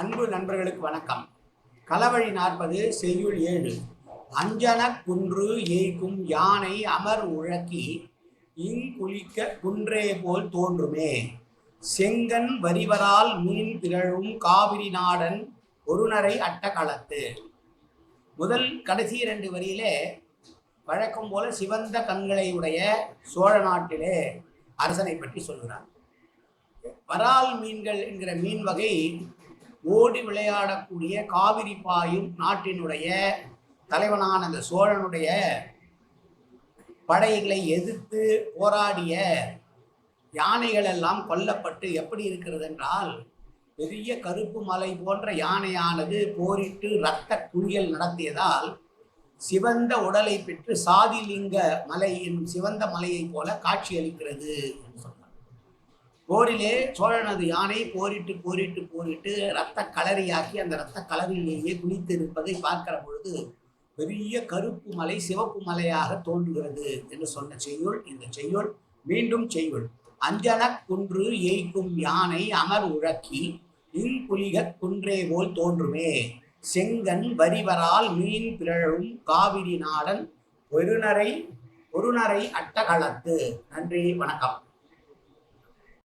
அன்பு நண்பர்களுக்கு வணக்கம். களவழி நாற்பது செய்யுள் ஏழு. அஞ்சன குன்று ஏய்க்கும் யானை அமர் உழக்கி இங்குளிக்க குன்றே போல் தோன்றுமே. செங்கன் வரிவரால் முன் பிறழும் காவிரி நாடன் ஒருநரை அட்டகலத்து முதல் கடைசி இரண்டு வரியிலே வழக்கம் போல சிவந்த கண்களை உடைய சோழ நாட்டிலே அரசனை பற்றி சொல்கிறார். வரால் மீன்கள் என்கிற மீன் வகை ஓடி விளையாடக்கூடிய காவிரி பாயும் நாட்டினுடைய தலைவனான அந்த சோழனுடைய படைகளை எதிர்த்து போராடிய யானைகள் எல்லாம் கொல்லப்பட்டு எப்படி இருக்கிறது என்றால் பெரிய கருப்பு மலை போன்ற யானையானது போரிட்டு இரத்த குழியல் நடத்தியதால் சிவந்த உடலை பெற்று சாதிலிங்க மலை என்னும் சிவந்த மலையைப் போல காட்சியளிக்கிறது. என்று போரிலே சோழனது யானை போரிட்டு போரிட்டு போரிட்டு ரத்த கலரியாக்கி அந்த ரத்த கலரிலேயே குளித்து இருப்பதை பார்க்கிற பொழுது பெரிய கருப்பு மலை சிவப்பு மலையாக தோன்றுகிறது என்று சொன்ன செய்யுள் இந்த செய்யுள் மீண்டும் செய்யுள். அஞ்சன குன்று ஏய்க்கும் யானை அமர் உழக்கி இங்குலிக குன்றே போல் தோன்றுமே. செங்கன் வரிவரால் மீன் பிறழும் காவிரி நாடன் பெருநரை ஒருநரை அட்டகளத்து நன்றி வணக்கம்.